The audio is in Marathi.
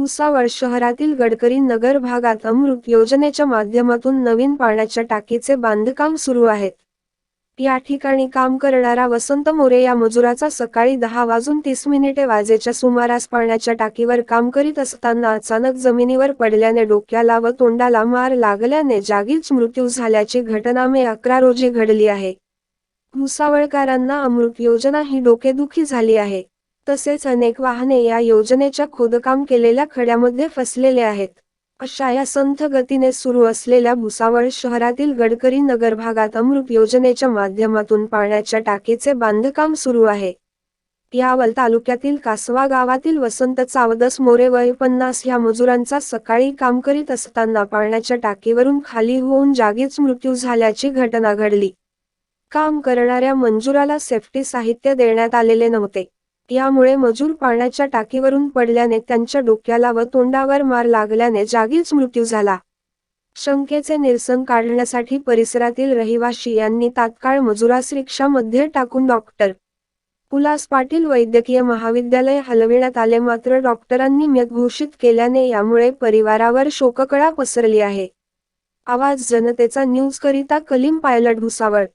भुसावळ शहरातील गडकरी नगर भागात अमृत योजनेच्या माध्यमातून नवीन पाण्याच्या टाकीचे बांधकाम सुरू आहेत. या ठिकाणी काम करणारा वसंत मोरे या मजुराचा सकाळी दहा वाजून तीस मिनिटे वाजेच्या सुमारास पाण्याच्या टाकीवर काम करीत असताना अचानक जमिनीवर पडल्याने डोक्याला व तोंडाला मार लागल्याने जागीच मृत्यू झाल्याची घटना मे अकरा रोजी घडली आहे. भुसावळकरांना अमृत योजना ही डोकेदुखी झाली आहे. तसेच अनेक वाहने या योजनेच्या खोदकाम केलेल्या खड्यामध्ये फसलेले आहेत. अशा या संथ गतीने सुरू असलेल्या भुसावळ शहरातील गडकरी नगर भागात अमृत योजनेच्या माध्यमातून पाण्याच्या टाकीचे बांधकाम सुरू आहे. यावल तालुक्यातील कासवा गावातील वसंत चावदस मोरे वय पन्नास ह्या मजुरांचा सकाळी काम करीत असताना पाण्याच्या टाकीवरून खाली होऊन जागीच मृत्यू झाल्याची घटना घडली. काम करणाऱ्या मंजुराला सेफ्टी साहित्य देण्यात आलेले नव्हते. यामुळे मजूर पाण्याच्या टाकीवरून पडल्याने त्यांच्या डोक्याला व तोंडावर मार लागल्याने जागीच मृत्यू झाला. शंकेचे निरसन काढण्यासाठी परिसरातील रहिवाशी यांनी तात्काळ मजुरास रिक्षामध्ये टाकून डॉक्टर उल्हास पाटील वैद्यकीय महाविद्यालय हलविण्यात आले मात्र डॉक्टरांनी मृत घोषित केल्याने यामुळे परिवारावर शोककळा पसरली आहे. आवाज जनतेचा न्यूज करिता कलीम पायलट भुसावळ.